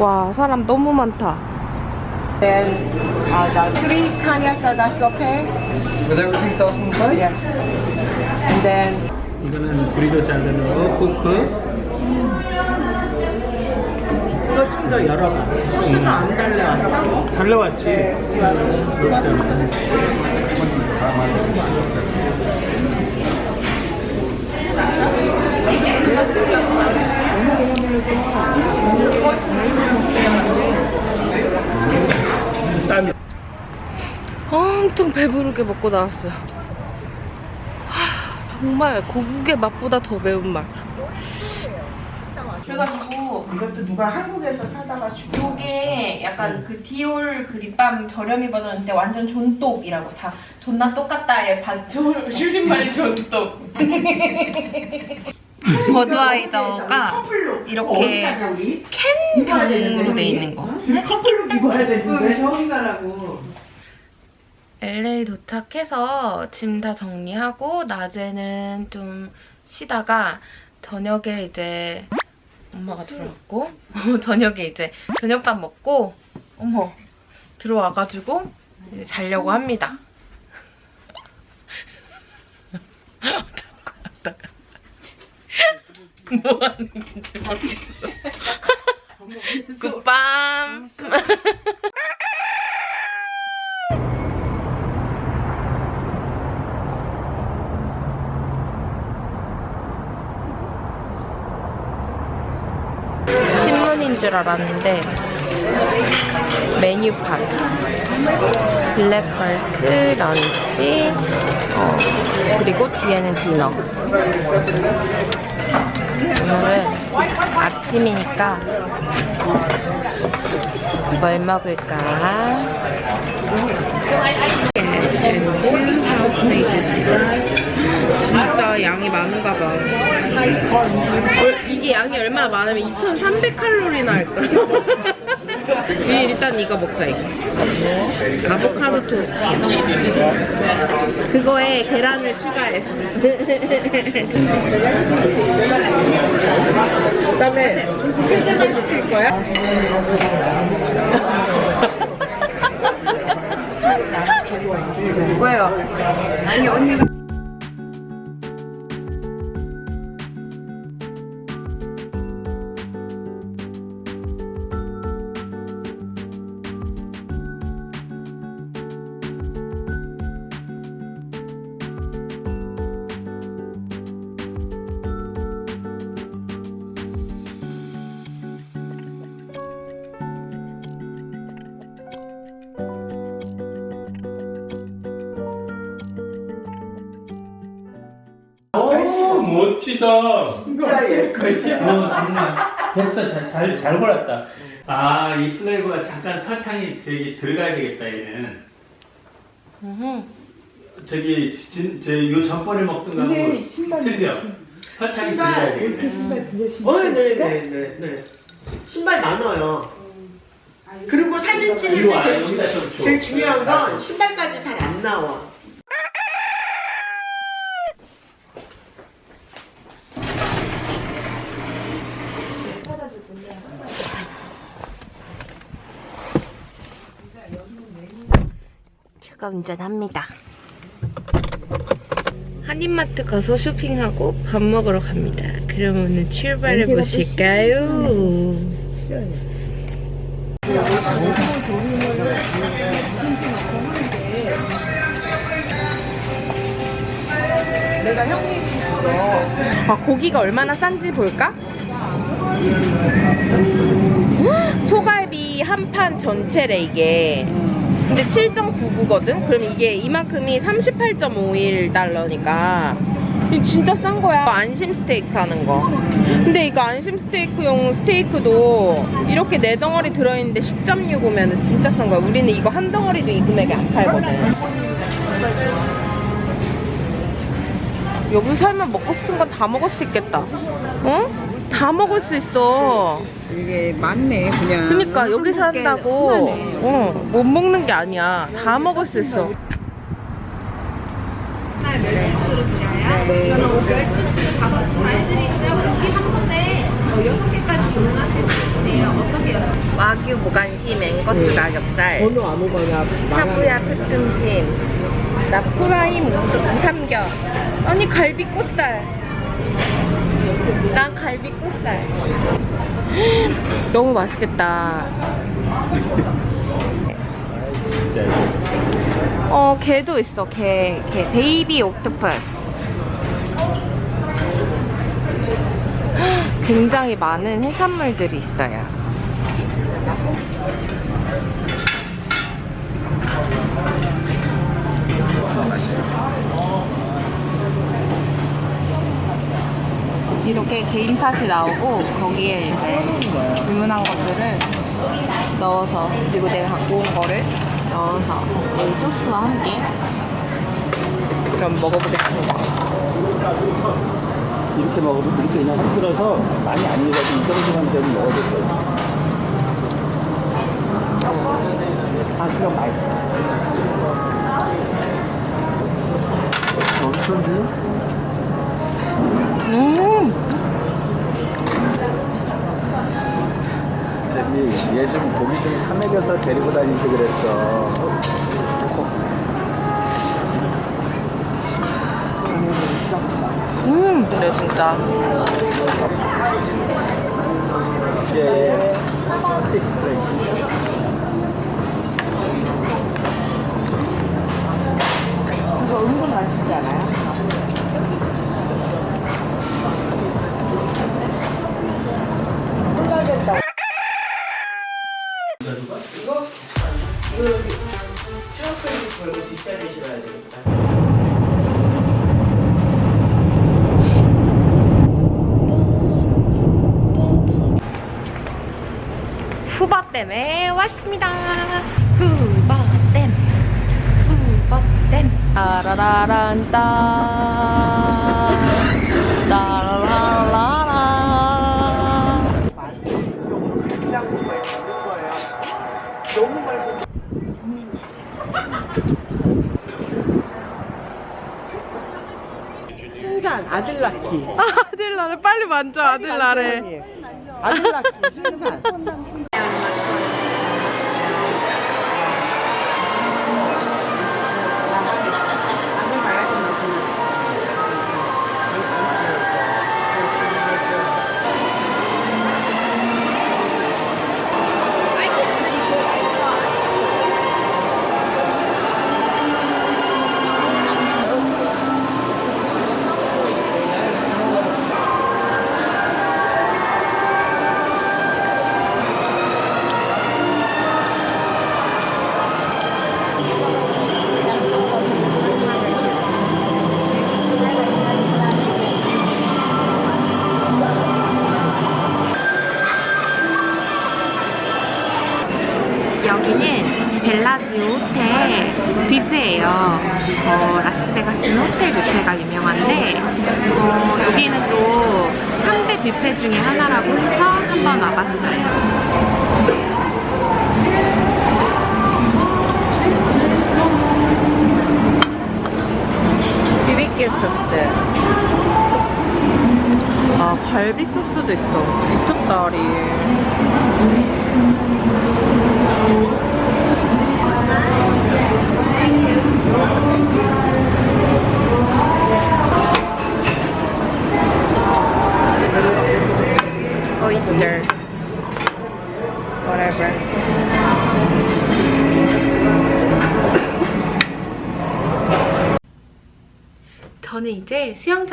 와, 사람 너무 많다. Then uh, the three cañas, that's okay? With everything sauce inside? Yes. And then 이거는 브리도 잘라놓고 포크 이거 좀 더 열어봐. 소스가 안 달려왔어? 달려왔지 이렇게 잘라서 땀이 엄청 배부르게 먹고 나왔어요. 하, 정말 고국의 맛보다 더 매운 맛. 그래가지고 이것도 누가 한국에서 사다가 주고. 요게 약간 그 디올 그 립밤 저렴이 버전인데 완전 존똑이라고 다 존나 똑같다의 반 줄임말이 존똑. 버드와이저가 이렇게 캔 병으로 돼 있는 거. 커플로 입어야 되는데. LA 도착해서 짐 다 정리하고 낮에는 좀 쉬다가 저녁에 이제 엄마가 들어왔고 저녁에 이제 저녁밥 먹고 어머 들어와가지고 이제 자려고 합니다. 뭐 하는 건지 모르겠어. 굿밤. 신문인 줄 알았는데 메뉴판. 블랙퍼스트, 런치 어, 그리고 뒤에는 디너. 오늘은 아침이니까 뭘 먹을까? 진짜 양이 많은가 봐. 어, 이게 양이 얼마나 많으면 2,300칼로리나 할까? 이- 일단 이거 먹자 이거. 아보카도 토스트. 그거에 계란을 추가했어. 그다음에 샌드만 시킬 거야? 왜요? 오 멋지다 진짜 예쁠 어 정말. 됐어. 잘 잘 잘 골랐다. 아 이 플레이버가 잠깐 설탕이 되게 들어가야 되겠다 얘는. 저기 진, 저 요 전번에 먹던 거하고 틀려. 설탕이 들어가야 되겠네. 어, 네네네 네. 신발 많아요. 그리고 사진 찍을 이리 때 와, 제일, 좀 줘. 제일 중요한 건 신발까지 잘 안 나와. 제가 운전합니다. 한인마트 가서 쇼핑하고 밥 먹으러 갑니다. 그럼 오늘 출발해 보실까요? 내가 형님 아, 고기가 얼마나 싼지 볼까? 소갈비 한 판 전체래 이게 근데 7.99거든? 그럼 이게 이만큼이 38.51 달러니까 진짜 싼 거야. 안심 스테이크 하는 거. 근데 이거 안심 스테이크용 스테이크도 이렇게 네 덩어리 들어있는데 10.65면 진짜 싼 거야. 우리는 이거 한 덩어리도 이 금액에 안 팔거든. 여기 살면 먹고 싶은 건 다 먹을 수 있겠다. 어? 다 먹을 수 있어 이게 많네 그냥 그니까 여기 산다고 어, 못 먹는 게 아니야. 다 먹을 수 있어. 말들이 있고요. 고기 한 번에 어, 여섯 개까지 주문하실 수 있으세요. 어떤 게 여섯 개? 와규 앵거스 네. 낙엽살 어느 아무거나 샤브야 특등심 나 프라임 우드 우삼겹 아니 갈비 꽃살 난 갈비꽃살. 너무 맛있겠다. 어 개도 있어 개, 개. 베이비 옥토퍼스. 굉장히 많은 해산물들이 있어요 이렇게 개인 팥이 나오고 거기에 이제 주문한 것들을 넣어서 그리고 내가 갖고 온 거를 넣어서 이 소스와 함께 그럼 먹어보겠습니다. 이렇게 먹으면 이렇게 그냥 흔들어서 많이 안 익어도 이 정도만 되면 먹어도 돼. 아, 그럼 맛있어. 어떤데? 음, 저기 얘좀 고기 좀 사먹여서 데리고 다니지 그랬어. 음, 근데 진짜 이게 식스 후바댐에 왔습니다. 후바댐. 따라라란 따, 따라라라라. 너무 맛있어. 신산 아들 낳기. 아들 나를 빨리 만져 아들 나를. 아들 낳기 신산.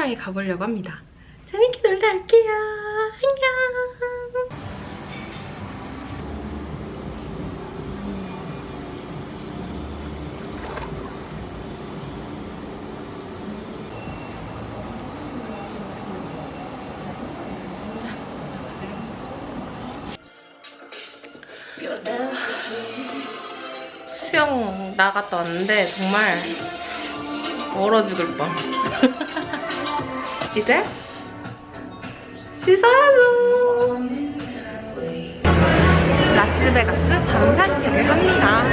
수영장에 가보려고 합니다. 재밌게 놀다 올게요. 안녕. 수영 나갔다 왔는데 정말 얼어 죽을 뻔. 이제 씻어야죠. 라스베가스 밤 산책을 합니다.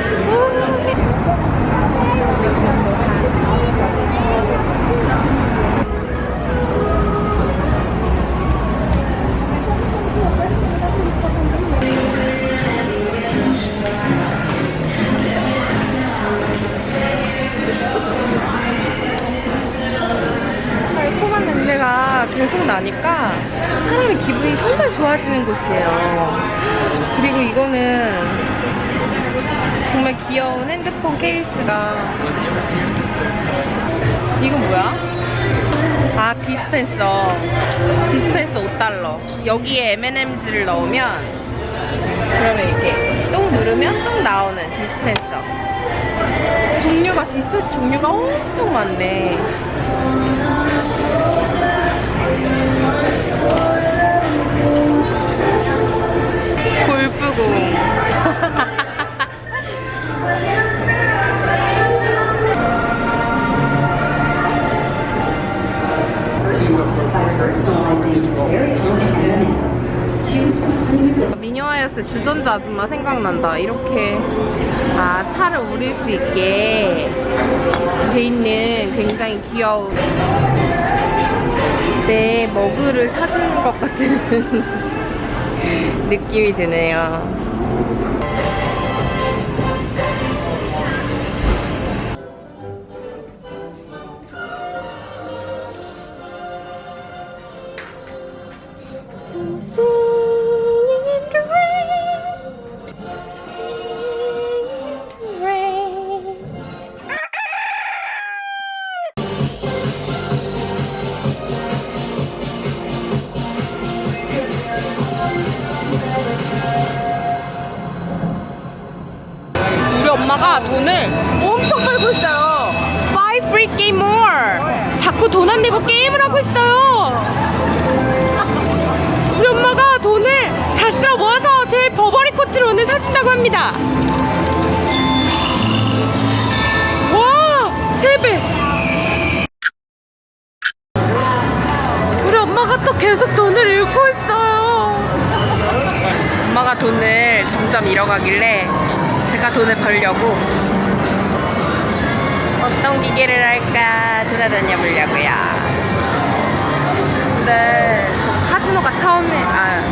계속 나니까 사람의 기분이 정말 좋아지는 곳이에요. 그리고 이거는 정말 귀여운 핸드폰 케이스가 이건 뭐야? 아 디스펜서 디스펜서 5달러 여기에 M&Ms를 넣으면 그러면 이렇게 똥 누르면 똥 나오는 디스펜서 종류가 디스펜서 종류가 엄청 많네 골프공 미녀하여스 주전자 아줌마 생각난다. 이렇게 아 차를 우릴 수 있게 돼 있는 굉장히 귀여운 내 머그를 찾은 것 같은 느낌이 드네요. 돈을 엄청 벌고 있어요. Buy free game more. 자꾸 돈 안 내고 게임을 하고 있어요. 우리 엄마가 돈을 다 쓸어 모아서 제 버버리 코트를 오늘 사준다고 합니다. 와, 세 배. 우리 엄마가 또 계속 돈을 잃고 있어요. 엄마가 돈을 점점 잃어가길래 제가 돈을 벌려고 어떤 기계를 할까 돌아다녀 보려고요. 근데 저 카지노가 처음에 아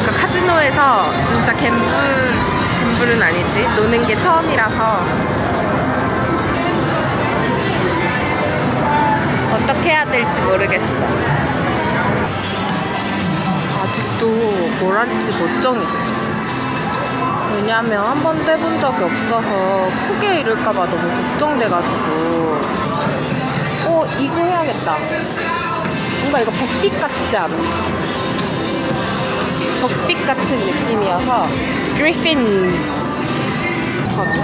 그러니까 카지노에서 진짜 갬블 갬블은 아니지 노는 게 처음이라서 어떻게 해야 될지 모르겠어. 아직도 뭘 할지 못 정했어. 왜냐면 한 번도 해본 적이 없어서 크게 잃을까봐 너무 걱정돼가지고. 어, 이거 해야겠다. 뭔가 이거 벚빛 같지 않아? 벚빛 같은 느낌이어서. Griffins. 어떡하지?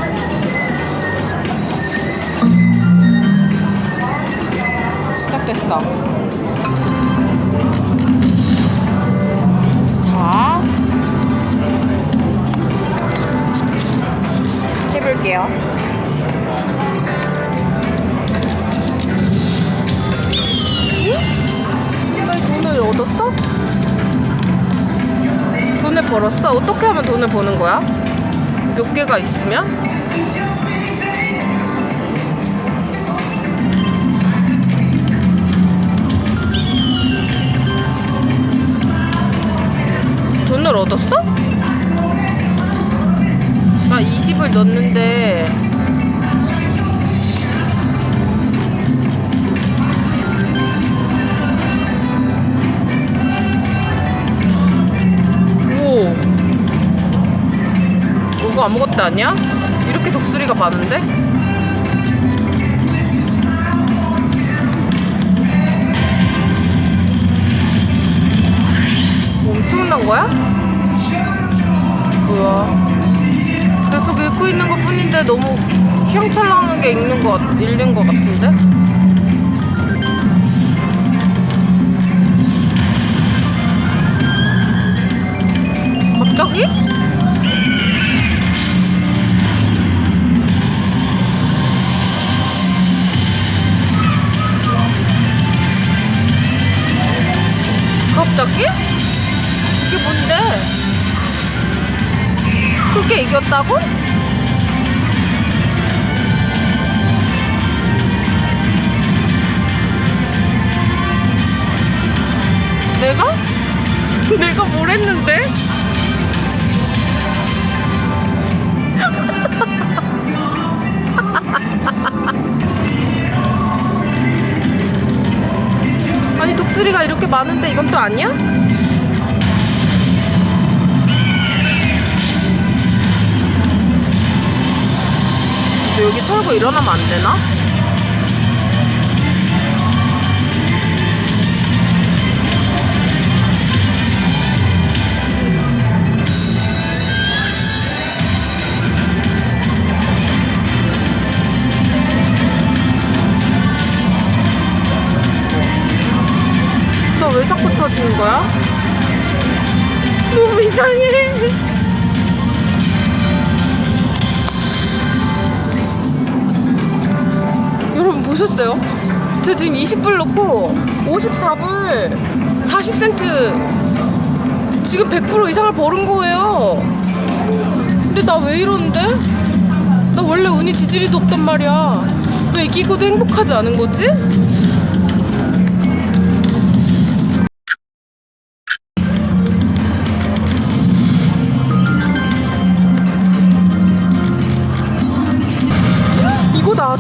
시작됐어. 해볼게요. 응? 갑자기 돈을 얻었어? 돈을 벌었어? 어떻게 하면 돈을 버는 거야? 몇 개가 있으면? 돈을 얻었어? 나 20을 넣었는데 오 이거 아무것도 아니야? 이렇게 독수리가 많은데? 엄청난 거야? 뭐야? 계속 읽고 있는 것 뿐인데 너무 휘황찬란한 게 읽는 것, 같- 읽는 것 같은데? 갑자기? 갑자기? 이겼다고? 내가? 내가 뭘 했는데? 아니 독수리가 이렇게 많 이것도 아니야? 털고 일어나면 안 되나? 나왜 자꾸 터지는 거야? 너무 이상해. 보셨어요? 저 지금 20불 넣고 54불 40센트 지금 100% 이상을 버는 거예요. 근데 나 왜 이러는데? 나 원래 운이 지지리도 없단 말이야. 왜 이기고도 행복하지 않은 거지?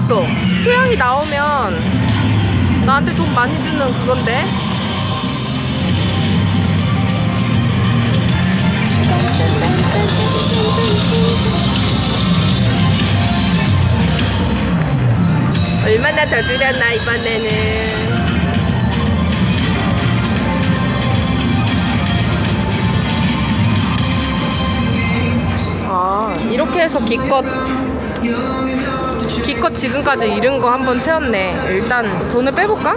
나왔어. 태양이 나오면 나한테 돈 많이 주는 그건데. 얼마나 더 줄였나 이번에는. 아 이렇게 해서 기껏 기껏 지금까지 잃은 거 한번 채웠네. 일단 돈을 빼볼까?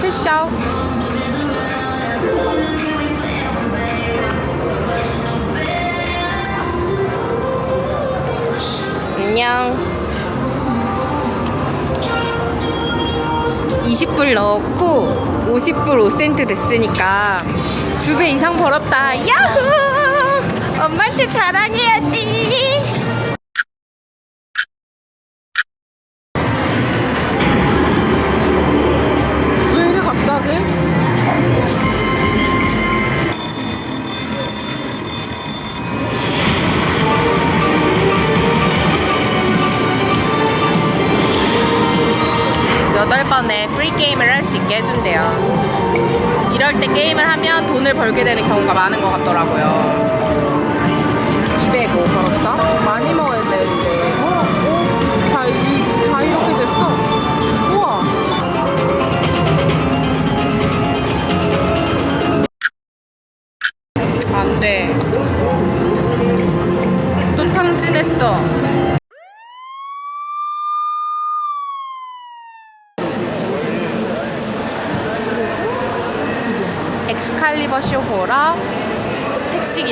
캐시아웃. 안녕. 20불 넣고 50불 5센트 됐으니까 두 배 이상 벌었다. 야호! 엄마한테 자랑해야지.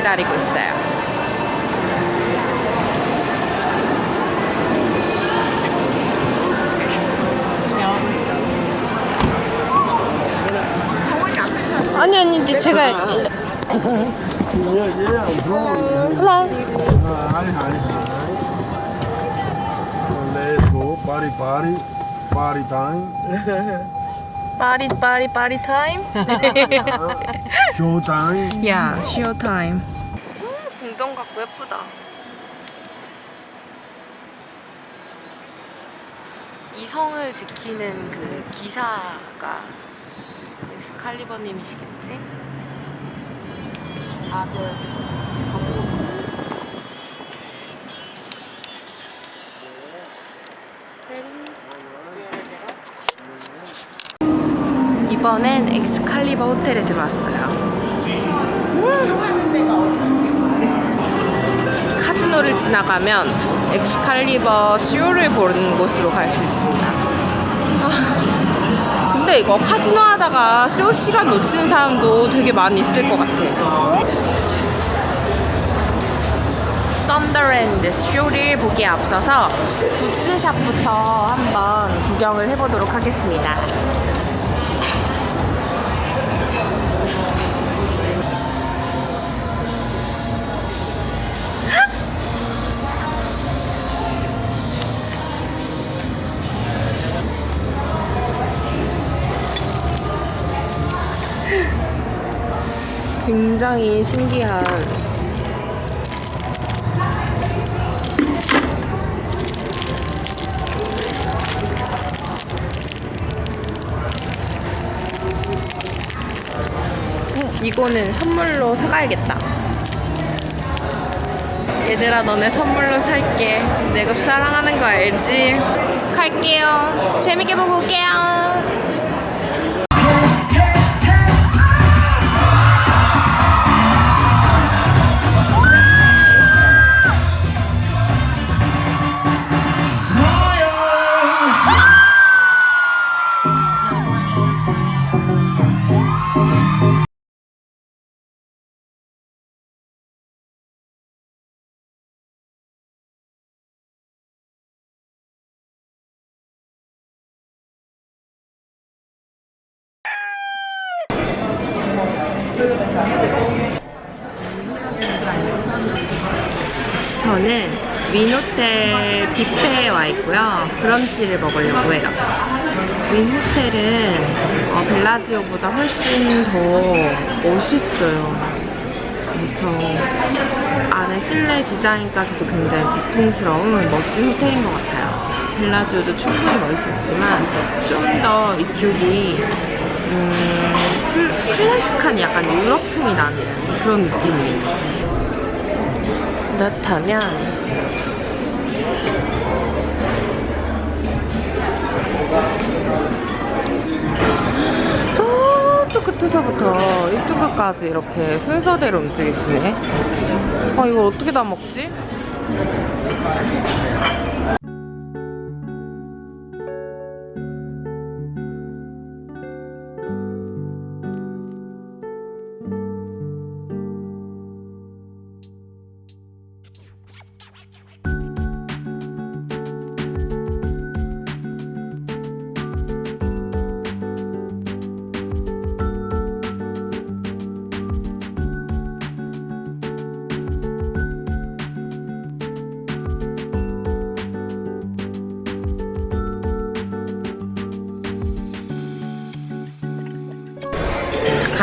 기다리고 있어요. 아니 아니 근데 제가 Hello. Hi, hi, hi. Let's go. Party, party. Party time. 파리 파리 파리 타임? Show time. 야, 쇼타 임. 궁전 같고 예쁘다. 이 성을 지키는 그 기사가 엑스칼리버님이시겠지? 다들 이번엔 엑스칼리버 호텔에 들어왔어요. 카지노를 지나가면 엑스칼리버 쇼를 보는 곳으로 갈 수 있습니다. 아, 근데 이거 카지노 하다가 쇼 시간 놓치는 사람도 되게 많이 있을 것 같아. 썬더랜드 쇼를 보기에 앞서서 굿즈샵부터 한번 구경을 해보도록 하겠습니다. 굉장히 신기한 이거는 선물로 사가야겠다. 얘들아, 너네 선물로 살게. 내가 사랑하는 거 알지? 갈게요. 재밌게 보고 올게요. 저는 윈호텔 뷔페에 와 있고요. 브런치를 먹으려고 해요. 윈호텔은 어, 벨라지오보다 훨씬 더 멋있어요. 엄청 안에 실내 디자인까지도 굉장히 고풍스러운 멋진 호텔인 것 같아요. 벨라지오도 충분히 멋있었지만 좀 더 이쪽이 음, 클- 클래식한 약간 유럽풍이 나는 그런 느낌이에요. 그렇다면 저쪽 끝에서부터 이쪽 끝까지 이렇게 순서대로 움직이시네. 아 이걸 어떻게 다 먹지?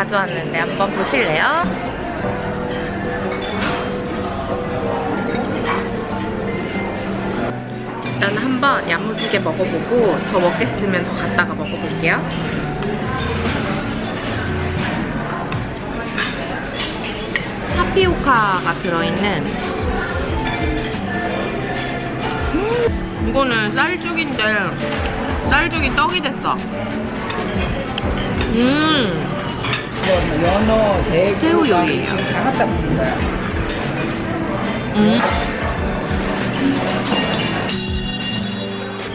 가져왔는데 한번 보실래요? 일단 한번 야무지게 먹어보고 더 먹겠으면 더 갔다가 먹어볼게요. 타피오카가 들어있는 음, 이거는 쌀죽인데 쌀죽이 떡이 됐어. 음. 연어, 대구, 새우 요리예요. 다 갖다 붙는 거야. 음.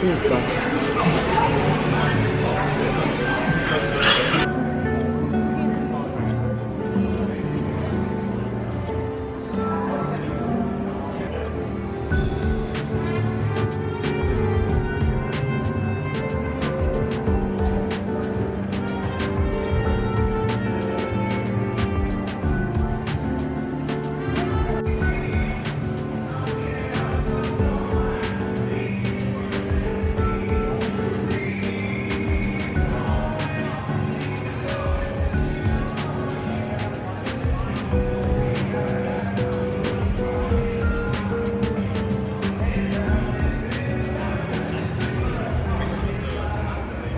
그러니까.